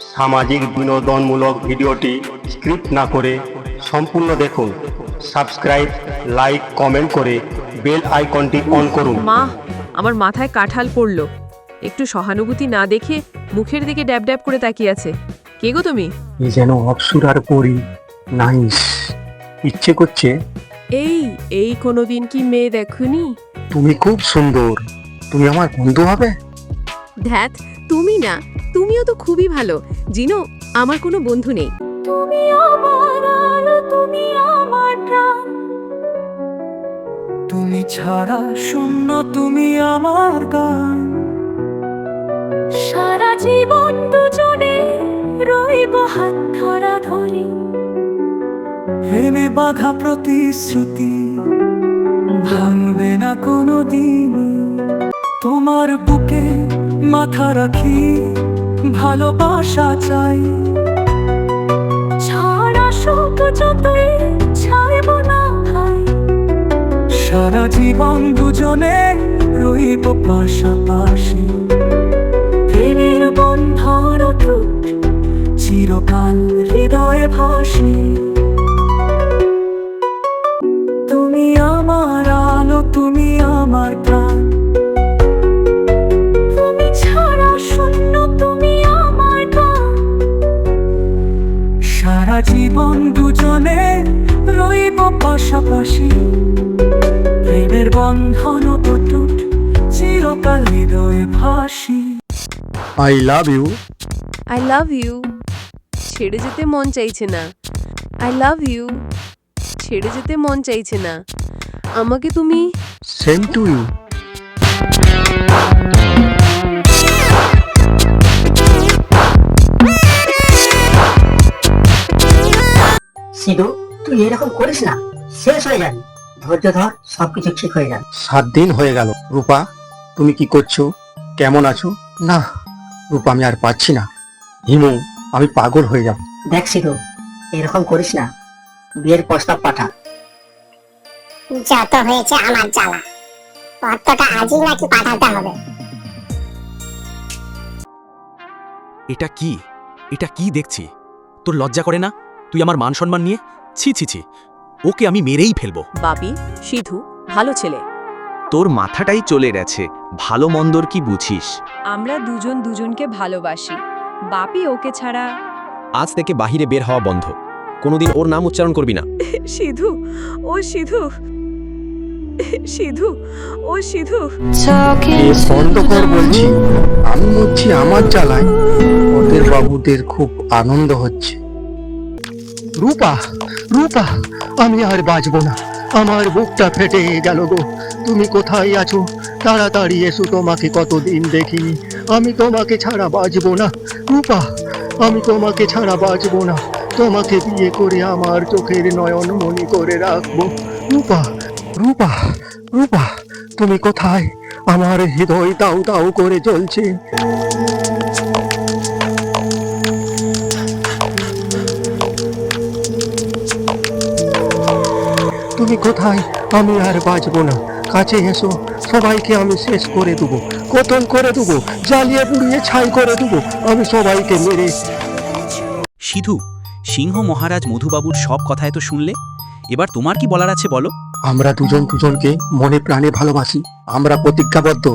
সামাজিক বিনোদনমূলক ভিডিওটি স্ক্রিপ্ট না করে সম্পূর্ণ দেখুন। সাবস্ক্রাইব লাইক কমেন্ট করে বেল আইকনটি অন করুন। মা আমার মাথায় কাঁঠাল পড়ল। একটু সহানুভূতি না দেখে মুখের দিকে ড্যাব ড্যাব করে তাকিয়ে আছে। কে গো তুমি? এ যেন অপসুরার পরি নাইস। ইচ্ছে করছে এই এই কোনোদিন কি মেয়ে দেখুনি? তুমি খুব সুন্দর। তুমি আমার বন্ধু হবে? ধ্যাত তুমি না। তুমিও তো খুবই ভালো। জিনো আমার কোনো বন্ধু নেই। তুমি আমার আলো তুমি আমার প্রাণ। তুমি ছাড়া শূন্য তুমি আমার গান। সারা জীবন দুজনে রইব হাত ধরা ধরি। হেমে বাধা প্রতিশ্রুতি ভাঙবে না কোনো দিন তোমার বুকে মাথা রাখি। ভালোবাসা চাই। ছাড়া সুখ যতই ছাড়ব না ভাই সারা জীবন দুজনে রইব পাশাপাশি। প্রেমের বন্ধন চিরকাল হৃদয়ে ভাসি। তুমি আমার আলো তুমি আমার প্রাণ। সারা জীবন দুজনে রইব পাশাপাশি। প্রেমের বন্ধন অটুট চিরকাল হৃদয়ে ভাসি। I love you I love you ছেড়ে যেতে মন চাইছে না। আই লাভ ইউ ছেড়ে যেতে মন চাইছে না। আমাকে তুমি সেম টু ইউ সিধু তুই এরকম করিস না। শেষ হয়ে যাবি। ধৈর্য ধর সবকিছু ঠিক হয়ে যাবে। সাত দিন হয়ে গেল। রূপা তুমি কি করছ? কেমন আছো? না রূপা আমি আর পাচ্ছি না। হিমু আমি পাগল হয়ে যাব। দেখ সিধু এরকম করিস না। বিয়ের প্রস্তাব পাঠা। যত হয়েছে আমার জ্বালা। পত্রটা আজই নাকি পাঠাতে হবে। এটা কি? এটা কি দেখছি? তোর লজ্জা করে না? তুই আমার মান সম্মান নিয়ে ছি ছি ছি ওকে আমি মেরেই ফেলব। বাপি সিধু ভালো ছেলে। তোর মাথাটাই চলে গেছে ভালো মন্দর কি বুঝিস? আমরা দুজন দুজনকে ভালোবাসি। বাপি ওকে ছাড়া আজ থেকে বাহিরে বের হওয়া বন্ধ। কোনোদিন ওর নাম উচ্চারণ করবি না। সিধু ও সিধু। সিধু ও সিধু। এ বন্ধ কর বলছি। আমি মরছি আমার জ্বালায়। ওদের বাবুদের খুব আনন্দ হচ্ছে। রূপা রূপা, আমি আর বাঁচব না। আমার বুকটা ফেটে গেল গো। তুমি কোথায় আছো? তাড়াতাড়ি এসো তোমাকে কতদিন দেখিনি আমি তোমাকে ছাড়া বাঁচবো না। রূপা, আমি তোমাকে ছাড়া বাঁচবো না। তোমাকে বিয়ে করে আমার চোখের নয়ন মনি করে রাখব। রূপা রূপা রূপা, তুমি কোথায়? আমার হৃদয় দাউ দাউ করে জ্বলছে। কোথায় আমি আর বাঁচবো না। কাছে এসো সবাইকে আমি শেষ করে দেবো কতল করে দেবো জ্বালিয়ে পুড়িয়ে ছাই করে দেবো আমি সবাইকে মেরে সিধু সিংহ মহারাজ মধুবাবুর সব কথায় তো শুনলে? এবার তোমার কি বলার আছে বলো? আমরা দুজন দুজনকে মনে প্রাণে ভালোবাসি আমরা প্রতিজ্ঞাবদ্ধ।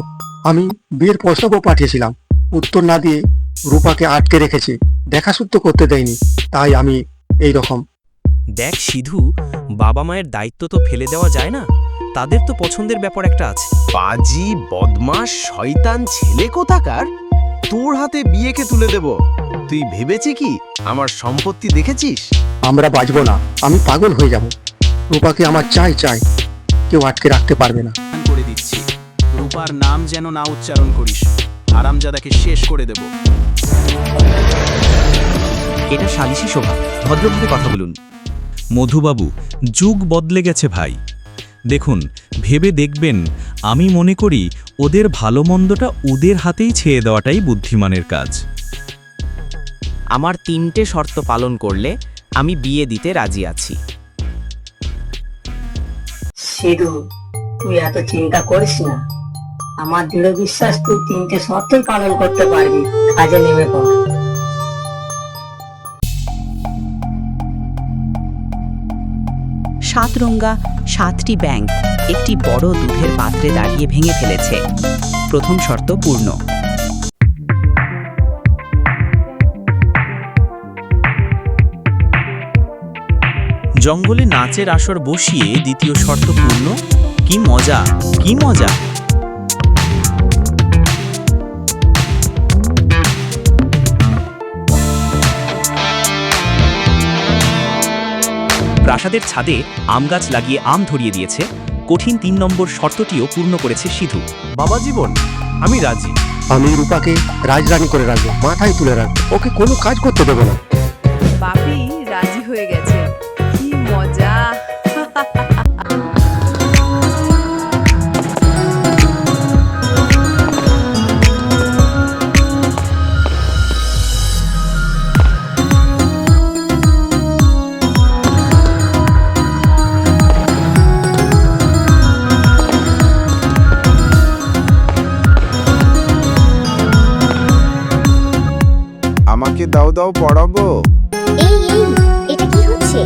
আমি বিয়ের প্রস্তাবও পাঠিয়েছিলাম উত্তর না দিয়ে রূপাকে আটকে রেখেছে দেখাশুদ্ধ করতে দেয়নি তাই আমি এই রকম দেখ সিধু বাবা মায়ের দায়িত্ব তো ফেলে দেওয়া যায় না। তাদের তো পছন্দের ব্যাপার একটা আছে। পাজি বদমাস শয়তান ছেলে কোথাকার? তোর হাতে বিয়েকে তুলে দেব? তুই ভেবেছি কি আমার সম্পত্তি দেখেছিস? আমরা বাঁচবো না আমি পাগল হয়ে যাব। রূপাকে আমার চাই চাই। কেউ আটকে রাখতে পারবে না। করে দিচ্ছি। রূপার নাম যেন না উচ্চারণ করিস। আরামজাদাকে শেষ করে দেব। এটা সালিশি শোভা ভদ্রভাবে কথা বলুন। মধুবাবু যুগ বদলে গেছে ভাই। দেখুন ভেবে দেখবেন আমি মনে করি ওদের ভালো মন্দটা ওদের হাতেই ছেয়ে দেওয়াটাই বুদ্ধিমানের কাজ। আমার তিনটে শর্ত পালন করলে আমি বিয়ে দিতে রাজি আছি। সিধু তুই এত চিন্তা করিস না। আমার দৃঢ় বিশ্বাস তুই তিনটে শর্তই পালন করতে পারবি। কাজে নেমে পড়। রঙা সাতটি ব্যাংক একটি বড় দুধের পাত্রে দাঁড়িয়ে ভেঙে ফেলেছে। প্রথম শর্ত পূর্ণ। জঙ্গলে নাচের আসর বসিয়ে দ্বিতীয় শর্ত পূর্ণ। কি মজা কি মজা। প্রাসাদের ছাদে আম গাছ লাগিয়ে আম ধরিয়ে দিয়েছে কঠিন তিন নম্বর শর্তটিও পূর্ণ করেছে সিধু। বাবা জীবন আমি রাজি। আমি রূপাকে রাজরানী করে রাখব মাথায় তুলে রাখব ওকে কোনো কাজ করতে দেবো না। দাও পড়াবো। এই এই এটা কি হচ্ছে?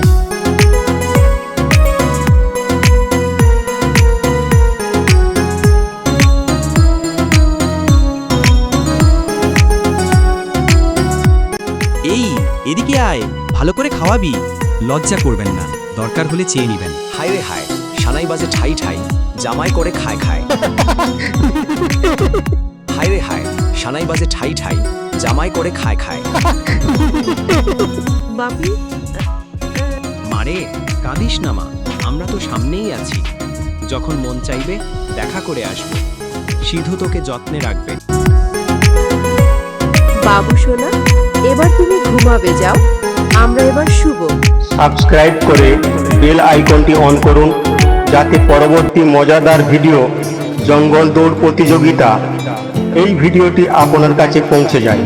এই এদিকে আয় ভালো করে খাওয়াবি। লজ্জা করবেন না দরকার হলে চেয়ে নিবেন। হায় রে হায় সানাই বাজে ঠাই ঠাই জামাই করে খায় খায়। হায় রে হায় সানাই বাজে ঠাই ঠাই জামাই করে খায় খায়। বাপি? মারে কাঁদিস না মা আমরা তো সামনেই আছি। যখন মন চাইবে দেখা করে আসবে। সিধু তোকে যত্নে রাখবে। বাবু সোনা এবার তুমি ঘুমাবে যাও। আমরা এবার শুভ সাবস্ক্রাইব করে বেল আইকনটি অন করুন যাতে পরবর্তী মজাদার ভিডিও জঙ্গল দৌড় প্রতিযোগিতা এই ভিডিওটি আপনার কাছে পৌঁছে যায়।